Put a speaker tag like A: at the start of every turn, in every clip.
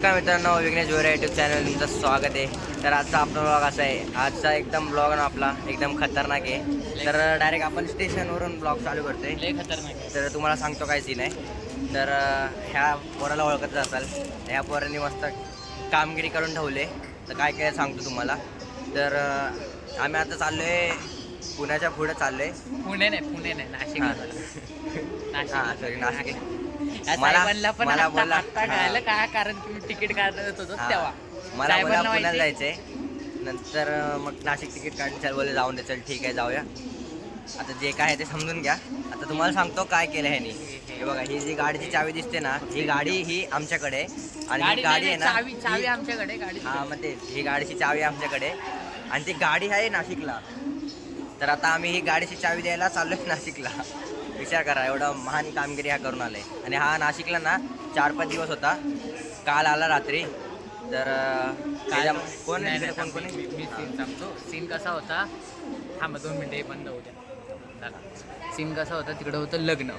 A: नमस्कार मित्रांनो विघ्नेश गोरे YouTube channel तुमचं स्वागत आहे. तर आजचा आपला ब्लॉग असा आहे. आजचा एकदम ब्लॉग ना आपला. एकदम खतरनाक आहे. तर डायरेक्ट आपण स्टेशनवरून ब्लॉग चालू करतोय.
B: खतरनाक आहे.
A: तर तुम्हाला सांगतो काय सीन आहे. तर ह्या पोराला ओळखत असाल. ह्या पोरांनी मस्त कामगिरी करून ठेवले तर काय काय सांगतो तुम्हाला. तर आम्ही आता चाललो आहे पुण्याच्या पुढे चाललो आहे
B: पुणे नाही पुणे नाही. नाशिक
A: हां. सॉरी नाशिक.
B: साहेबांना पण
A: मला बोला-
B: कळालं का? कारण तुम्ही तिकीट काढत होतो
A: हा.
B: तेव्हा.
A: मला
B: साहेबांना
A: पुण्याला
B: माहिती-
A: जायचंय. नंतर अं, मग नाशिक तिकीट काढून चल बोले जाऊन दे चल ठीक आहे जाऊया. आता जे काय आहे ते समजून घ्या. आता तुम्हाला सांगतो काय केलं ह्यानी. हे बघा ही जी गाडीची चावी दिसते ना ही गाडी ही आमच्याकडे आहे. आणि ही
B: गाडी
A: गाडी
B: नाही,
A: आहे ना
B: चावी चावी
A: ही-
B: आमच्याकडे गाडी
A: हा मग ते ही गाडीची चावी आमच्याकडे. आणि ती गाडी आहे नाशिकला. तर आता आम्ही ही गाडीची चावी द्यायला चाललोय नाशिकला. विचार करा एवढं महान कामगिरी हा करून आलाय. आणि हा नाशिकला ना चार पाच दिवस होता. काल आला रात्री. तर त्याच्या- कोण आहे कोण कोण?
B: मी-
A: आहे?
B: सीन सांगतो. सीन कसा होता? हा मग दोन मिनिटं बंद होऊ द्या. सीन कसा होता? तिकडं होतं लग्न.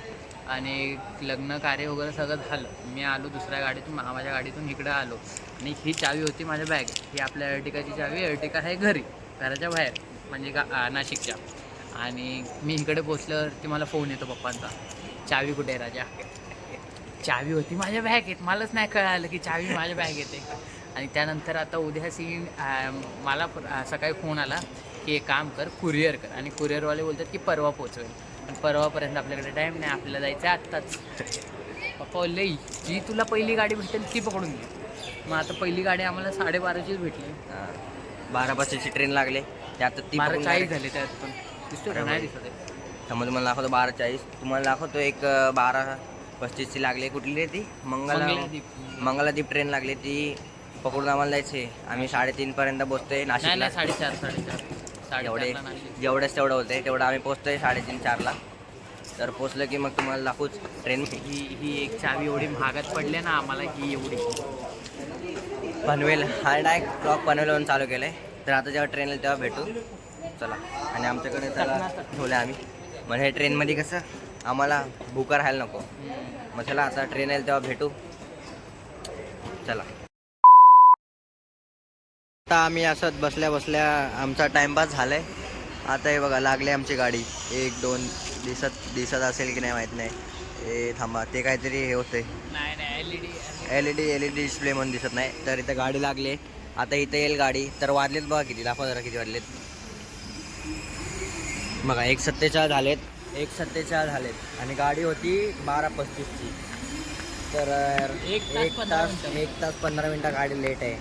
B: आणि लग्न कार्य वगैरे सगळं झालं. मी आलो दुसऱ्या गाडीतून मामाच्या गाडीतून इकडं आलो. आणि ही चावी होती माझ्या बॅग ही आपल्या अर्टिकाची चावी. अर्टिका आहे घरी घराच्या बाहेर. म्हणजे गा नाशिकच्या. आणि मी इकडे पोचल्यावरती मला फोन येतो पप्पांचा. चावी कुठे आहे राजा? चावी होती माझ्या बॅग येत. मलाच नाही कळालं की चावी माझ्या बॅग येते. आणि त्यानंतर आता उद्या सीन मला सकाळी फोन आला की एक काम कर कुरिअर कर. आणि कुरिअरवाले बोलतात की परवा पोचवेल. पण परवापर्यंत आपल्याकडे टाईम नाही आपल्याला जायचं आहे आत्ताच. पप्पा बोलले जी तुला पहिली गाडी भेटेल ती पकडून घे. मग आता पहिली गाडी आम्हाला साडेबाराचीच भेटली.
A: बारा पाचशेची ट्रेन लागले. त्यात ती
B: बारा चाळीस झाले त्यात पण दिसतो का? नाही दिसत आहे.
A: समज तुम्हाला दाखवतो बारा चाळीस. तुम्हाला दाखवतो एक बारा पस्तीसची लागली कुठली आहे ती? मंगला
B: मंगलादीप.
A: मंगलादीप ट्रेन लागली ती. पकडून आम्हाला जायचे आम्ही साडेतीन पर्यंत पोहोचतोय
B: नाही
A: नाशिकला.
B: नाही साडेचार साडेचार.
A: एवढे
B: साडेचारला नाशिक.
A: जेवढंच तेवढं होतंय. तेवढं आम्ही पोहोचतोय साडेतीन चारला. तर पोचलं की मग तुम्हाला दाखवूच. ट्रेन
B: ही ही एक चावी एवढी महागात पडली ना आम्हाला ही एवढी.
A: पनवेल हा डायरेक्ट ब्लॉक पनवेलवरून चालू केलं आहे तर आता जेव्हा ट्रेन येईल तेव्हा भेटू. चला. आणि आमच्याकडे त्याला ठेवलं आम्ही. मग हे ट्रेनमध्ये कसं? आम्हाला भुका राहायला नको. मग चला आता ट्रेन येईल तेव्हा भेटू. चला. आता आम्ही असत बसल्या बसल्या आमचा टाइमपास झालाय. आता हे बघा लागले आमची गाडी. एक दोन दिसत दिसत असेल की नाही माहीत नाही. हे थांबा ते काहीतरी हे होते
B: नाही नाही L E D
A: L E D L E D display म्हणून दिसत नाही. तर इथं गाडी लागली आता इथं येईल गाडी. तर वाजलेत बघा किती दाखवा जरा किती वाजलेत बघा एक सत्तेचाळीस झालेत एक सत्तेचाळीस झालेत. आणि गाडी होती बारा पस्तीसची. तर
B: एक तास पंधरा
A: तास
B: मिनिटं.
A: एक तास पंधरा मिनटं गाडी लेट आहे.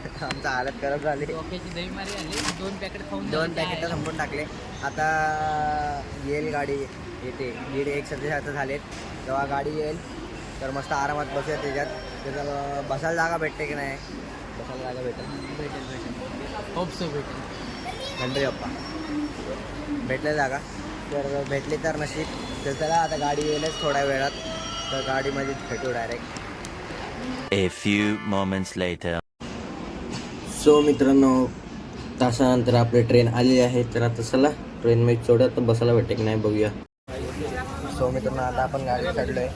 A: आमचा हालत खराब झाली.
B: डोक्याची दही मारी आली. दोन पॅकेट खाऊन
A: दोन. पॅकेट संपून टाकले. आता येईल गाडी येते. दीड एक सत्तेचाळीस झालेत. जेव्हा गाडी येईल तर मस्त आरामात बसूया त्याच्यात. त्याचा बसायला जागा भेटते की नाही? बसायला जागा भेटेल.
B: भेटेल भेटेल. होप सो भेटेल.
A: घंटे अप्पा भेटले जागा. तर भेटली तर नशीब. तर चला आता गाडी येईलच थोड्या वेळात. तर गाडीमध्ये भेटू direct
C: A few moments later.
A: So मित्रांनो तासानंतर आपली ट्रेन आलेली आहे. तर आता चला ट्रेनमध्ये चढूया तर बसायला भेटते की नाही बघूया. सो मित्रांनो आता आपण गाडी चढलोय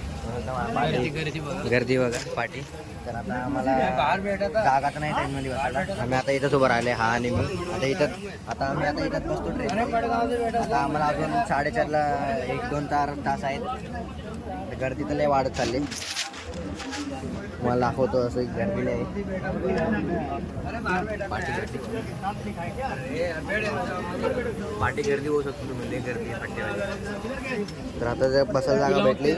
B: गर्दी गर्दी बघा
A: पाठी तर आता आम्हाला जागा तर नाही ट्रेनमध्ये बसायला. आम्ही आता इथंच उभं राहिले हा आणि मी. आता इथं आता आम्ही आता इथंच बसतो ट्रेन आता आम्हाला अजून साडेचारला एक दोन चार तास आहेत. गर्दी तर लय वाढत चालली. मला दाखवतो असं गर्दी नाही पाठी गर्दी. पाठी गर्दी होऊ शकतो तुम्ही लय गर्दी पाठीवाली तर आता जर बसायला जागा भेटली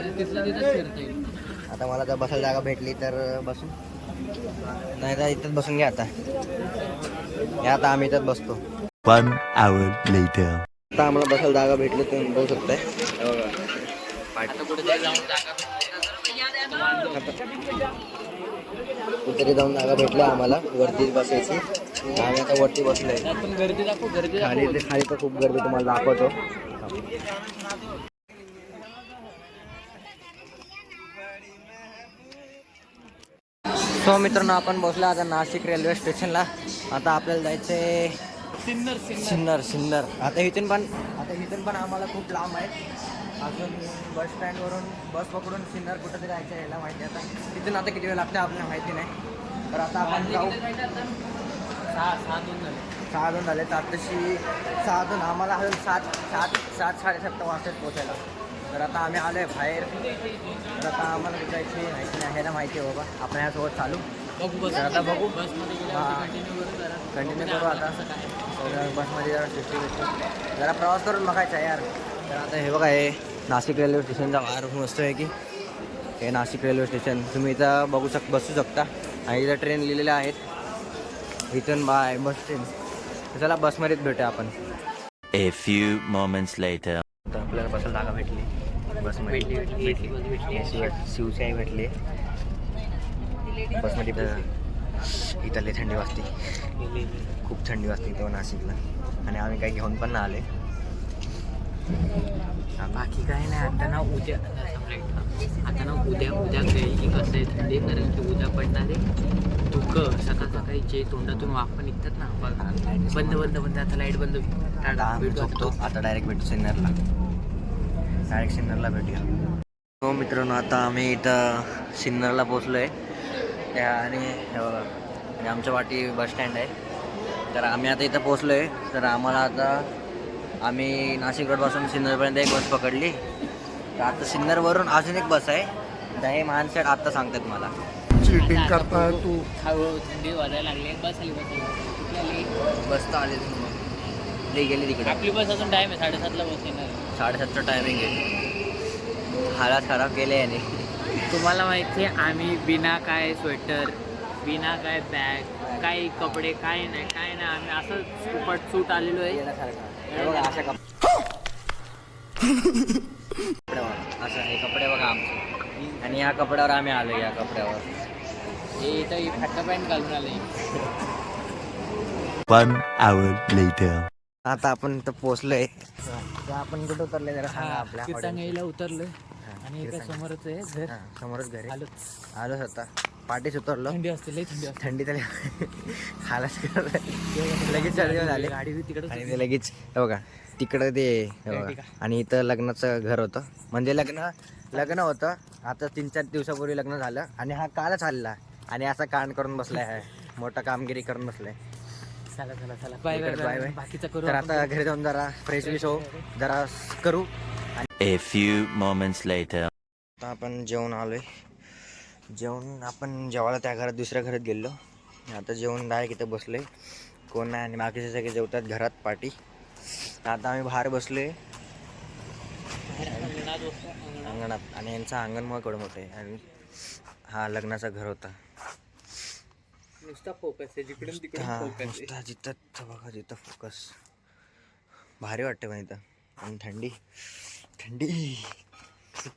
A: आता मला जर बसायला जागा भेटली तर बसू. नाही तर इथंच बसून घ्या आता. या आता आम्ही इथंच बसतो.
C: One hour later.
A: आता आम्हाला बसायला जागा भेटली तुम्ही बघू शकताय.
B: आता कुठेतरी जाऊन जागा
A: कुठेतरी जाऊन जागा भेटल्या आम्हाला. वरतीच बसायची. आम्ही आता वरती बसलोय. खाली खाली तर खूप गर्दी तुम्हाला दाखवतो. सो मित्रांनो आपण बसलो आता नाशिक रेल्वे स्टेशनला. आता आपल्याला जायचंय
B: सिन्नर सिन्नर
A: सिन्नर. सिन्नर. आता इथून पण आता इथून पण आम्हाला खूप लांब आहे. अजून बस स्टँडवरून बस पकडून सिन्नर कुठं तरी जायचं यायला माहिती आता तिथून आता किती वेळ लागते आपल्याला माहिती नाही. तर आता आपण जाऊ.
B: सहा सहा दोन झाले.
A: सहा दोन झाले. तर आताशी सहा दोन आम्हाला अजून सात सात सात साडेसात वाजतात पोचायला तर आता आम्ही आलो आहे बाहेर. तर आता आम्हाला जायची माहिती नाही ना माहिती आहे बाबा. आपण यासोबत चालू.
B: बघू बस
A: तर आता बघू.
B: बसमध्ये
A: हा.
B: कंटिन्यू करू जरा.
A: कंटिन्यू करू आता. बसमध्ये जरा सुट्टी भेटते जरा प्रवास करून बघायचा यार. तर आता हे बघा हे नाशिक रेल्वे स्टेशनचा बाहेर मस्त आहे की. हे नाशिक रेल्वे स्टेशन तुम्ही इथं बघू शक बसू शकता. आणि इथं ट्रेन लिहिलेल्या आहेत. इथून बाय बस ट्रेन तर चला बसमध्येच भेटूया आपण.
C: A few moments later.
A: तर आपल्याला बसायला जागा भेटली. बसमध्ये
B: भेटली,
A: शिवशाही भेटली. बसमध्ये इथं लई थंडी वाजते. खूप थंडी वाजते इथं नाशिकला. आणि आम्ही काही घेऊन पण नाही आले.
B: बाकी काय नाही आता ना उद्या आता ना उद्या उद्या काही कसं आहे थंडी कारण की उद्या पडणारे धुकं सकाळ सकाळी जे तोंडातून वाफ निघतात ना बंद बंद बंद आता लाइट बंद
A: आता
B: टाळा,
A: आम्ही
B: भेटू
A: झोपतो
B: आता.
A: डायरेक्ट भेटू सिन्नरला. डायरेक्ट सिन्नरला भेटूया. हो मित्रांनो आता आम्ही इथं सिन्नरला पोचलो आहे त्या आणि आमच्या वाटी बस स्टँड आहे. तर आम्ही आता इथं पोचलो आहे तर आम्हाला आता आम्ही नाशिक रोडपासून सिन्नरपर्यंत एक बस पकडली. तर आता सिन्नरवरून अजून एक बस आहे. तर हे मानसेट आत्ता सांगतात मला.
D: चीटिंग करताय तू.
B: हळूहळू थंडी वाजायला लागली. बस आली बस आली.
A: बस तर आली लई गेली तिकडे.
B: आपली बस अजून टाइम आहे. साडेसातला बस येणार
A: साडेसातचं टायमिंग आहे. हालात खराब केले याने.
B: तुम्हाला माहिती आहे आम्ही बिना काय स्वेटर बिना काय बॅग काही कपडे काय नाही काय नाही. आम्ही असं सुपट सूट आलेलो आहे.
A: बघा अशा कप कपडे बघा असं हे कपडे बघा आमचे. आणि या कपड्यावर आम्ही आलो या कपड्यावर.
B: हे इथं फट्टा पॅन्ट घालून आले.
C: One hour later.
A: आता आपण इथं पोचलोय तर आपण कुठं उतरले जरा सांगा आपल्या.
B: किर्तांगईला उतरलोय. आणि. समोरच आहे घर.
A: हा, समोरच घरी.
B: आलो
A: आलोच आता. पाठीच उतरलो
B: थंडी असते लई थंडी असते.
A: थंडी तरी हालच लगेच सर्दी झाली.
B: गाडी तिकडे
A: आणि ते लगेच हे बघा तिकडं ते हे बघा. आणि इथं लग्नाचं घर होतं. म्हणजे लग्न लग्न होतं. आता तीन चार दिवसापूर्वी लग्न झालं. आणि हा कालच आलेला आणि असा कांड करून बसलाय हा. मोठा कामगिरी करून बसलाय.
B: चला चला चला. बाय बाय
A: इकडे
B: बाय.
A: bye bye.
B: बाकीचं करू
A: तर
B: आपण.
A: आता घरी जाऊन जरा फ्रेश विश हो जरा करू.
C: A few moments later.
A: आता आपण जेवण आलोय. जेवण आपण जेवायला त्या घरात दुसऱ्या घरात गेलो आता जेवण डायरेक्ट इथं बसलोय कोण नाही आणि बाकीचे सगळे जेवतात घरात पाठी आता आम्ही बाहेर बसलोय.
B: अंगणात.
A: आणि यांचं अंगण मग एवढं मोठं आहे. आणि हा लग्नाचं घर होता.
B: नुसता फोकस आहे. जिकडून
A: हा नुसता जिथं बघा जिथं फोकस भारी वाटतं पण इथं. आणि थंडी. थंडी.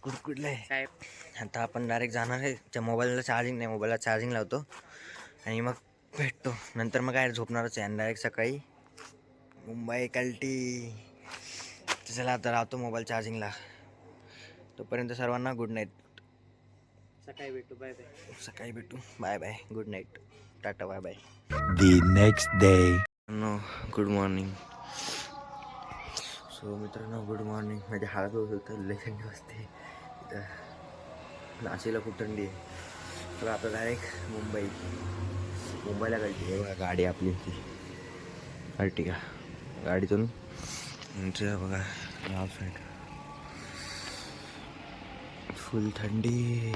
A: कुडकुडलंय
B: साहेब.
A: आता आपण डायरेक्ट जाणार आहे. त्या मोबाईलला चार्जिंग नाही मोबाईलला चार्जिंग लावतो. आणि मग भेटतो. नंतर मग काय झोपणारच आहे. आणि डायरेक्ट सकाळी मुंबई कल्टी. तर चला आता राहतो मोबाईल चार्जिंगला तोपर्यंत सर्वांना गुड नाईट
B: सकाळी भेटू. बाय बाय
A: सकाळी भेटू. Bye bye good night tata bye bye
C: The next day.
A: No good morning so मित्रांनो गुड मॉर्निंग माझ्या हात होत होतं लय थंडी वाजते. नाशिकला खूप थंडी आहे. तर आता डायरेक्ट मुंबई. मुंबईला गाडी आहे बघा गाडी आपली ती अर्टिका गाडीतून. बघा गाव साईड फुल थंडी.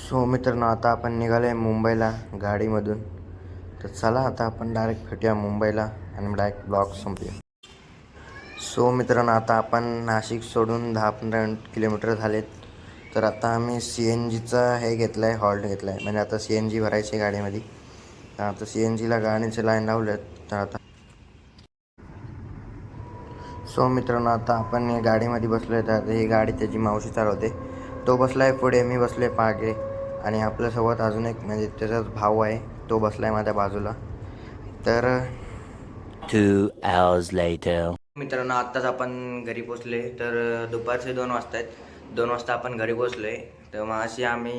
A: सो मित्रांनो आता आपण निघालो आहे मुंबईला गाडीमधून. तर चला आता आपण डायरेक्ट भेटूया मुंबईला आणि डायरेक्ट ब्लॉग संपूया. सो मित्रांनो आता आपण नाशिक सोडून दहा पंधरा किलोमीटर झालेत. तर आता आम्ही सी एन जीचा हे घेतलं आहे हॉल्ट घेतला आहे म्हणजे आता सी एन जी भरायची आहे गाडीमध्ये. तर आता सी एन जीला गाडीचे लाईन लावलेत. तर आता सो मित्रांनो आता आपण या गाडीमध्ये बसलो आहे तर ही गाडी त्याची मावशी चालवते. तो बसला आहे पुढे मी बसलो आहे पागे आणि आपल्यासोबत अजून एक म्हणजे त्याचाच भाऊ आहे. तो बसला आहे माझ्या बाजूला. तर
C: Two hours later.
A: मित्रांनो आत्ताच आपण घरी पोचले तर दुपारचे दोन वाजता आहेत दोन वाजता आपण घरी पोचलोय तर मग अशी आम्ही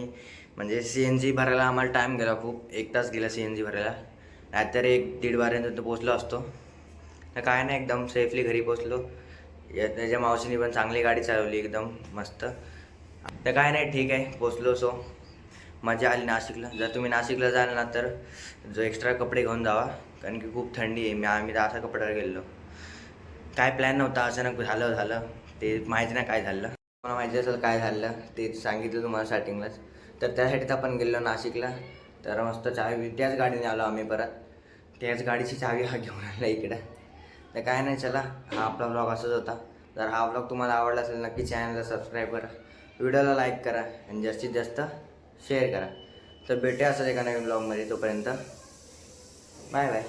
A: म्हणजे सी एन जी भरायला आम्हाला टाईम गेला खूप. एक तास गेला सी एन जी भरायला. नाहीतर एक दीड बारापर्यंत पोचलो असतो. तर काय नाही एकदम सेफली घरी पोचलो या त्याच्या मावशीने पण चांगली गाडी चालवली एकदम मस्त. तर काय नाही ठीक आहे पोचलो सो. मजा आली नाशिकला. जर तुम्ही नाशिकला जाल ना तर जो एक्स्ट्रा कपडे घेऊन जावा. कारण की खूप थंडी आहे. मी आम्ही तर असा कपड्यावर गेलो काय प्लॅन नव्हता. अचानक झालं झालं. ते माहिती नाही काय झालं. मला माहिती असेल काय झालं ते सांगितलं तुम्हाला स्टार्टिंगलाच तर त्यासाठी आपण गेलो नाशिकला. तर मस्त चावी त्याच गाडीने आलो आम्ही परत. त्याच गाडीची चावी हा घेऊन आला इकडं. तर काय नाही चला. हा आपला ब्लॉग असंच होता. जर हा ब्लॉग तुम्हाला आवडला असेल नक्की चॅनलला सबस्क्राईब करा. व्हिडिओला लाईक करा. आणि जास्तीत जास्त शेअर करा. तर भेटूया असं एका नवीन ब्लॉगमध्ये तोपर्यंत. Bye bye